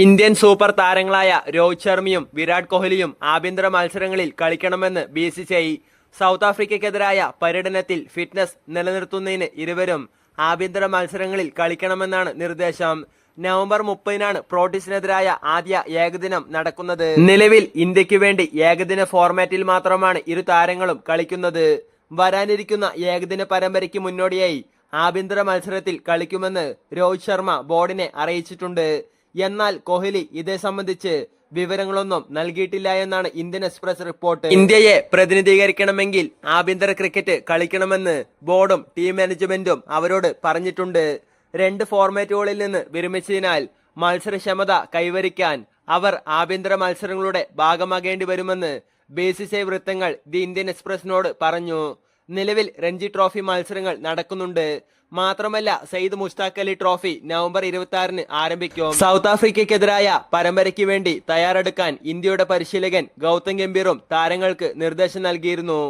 Indian super താരങ്ങളായ രോഹിത് ശർമ്മയും വിരാട് കോഹ്ലിയും ആഭ്യന്തര മത്സരങ്ങളിൽ കളിക്കണമെന്ന് B C C I South ആഫ്രിക്കയ്ക്കെതിരായ പര്യടനത്തിൽ ഫിറ്റ്നസ് നിലനിർത്തുന്നതിന് ഇരുവരും ആഭ്യന്തര മത്സരങ്ങളിൽ കളിക്കണമെന്നാണ് നിർദ്ദേശം. നവംബർ മുപ്പതിനാണ് പ്രോട്ടീസിനെതിരായ ആദ്യ ഏകദിനം നടക്കുന്നത്. നിലവിൽ ഇന്ത്യയ്ക്ക് വേണ്ടി ഏകദിന ഫോർമാറ്റിൽ മാത്രമാണ് ഇരു താരങ്ങളും കളിക്കുന്നത്. വരാനിരിക്കുന്ന ഏകദിന പരമ്പരയ്ക്ക് മുന്നോടിയായി ആഭ്യന്തര മത്സരത്തിൽ കളിക്കുമെന്ന് രോഹിത് ശർമ്മ ബോർഡിനെ അറിയിച്ചിട്ടുണ്ട്. എന്നാൽ കോഹ്ലി ഇതേ സംബന്ധിച്ച് വിവരങ്ങളൊന്നും നൽകിയിട്ടില്ല എന്നാണ് ഇന്ത്യൻ എക്സ്പ്രസ് റിപ്പോർട്ട്. ഇന്ത്യയെ പ്രതിനിധീകരിക്കണമെങ്കിൽ ആഭ്യന്തര ക്രിക്കറ്റ് കളിക്കണമെന്ന് ബോർഡും ടീം മാനേജ്മെന്റും അവരോട് പറഞ്ഞിട്ടുണ്ട്. രണ്ട് ഫോർമാറ്റുകളിൽ നിന്ന് വിരമിച്ചതിനാൽ മത്സരക്ഷമത കൈവരിക്കാൻ അവർ ആഭ്യന്തര മത്സരങ്ങളുടെ ഭാഗമാകേണ്ടി വരുമെന്ന് ബി സി സി വൃത്തങ്ങൾ ദി ഇന്ത്യൻ എക്സ്പ്രസിനോട് പറഞ്ഞു. നിലവിൽ രഞ്ജി ട്രോഫി മത്സരങ്ങൾ നടക്കുന്നുണ്ട്. മാത്രമല്ല സയ്യിദ് മുഷ്താഖ് അലി ട്രോഫി നവംബർ ഇരുപത്തി ആറിന് ആരംഭിക്കും. സൗത്ത് ആഫ്രിക്കയ്ക്കെതിരായ പരമ്പരയ്ക്ക് വേണ്ടി തയ്യാറെടുക്കാൻ ഇന്ത്യയുടെ പരിശീലകൻ ഗൗതം ഗംഭീറും താരങ്ങൾക്ക് നിർദ്ദേശം നൽകിയിരുന്നു.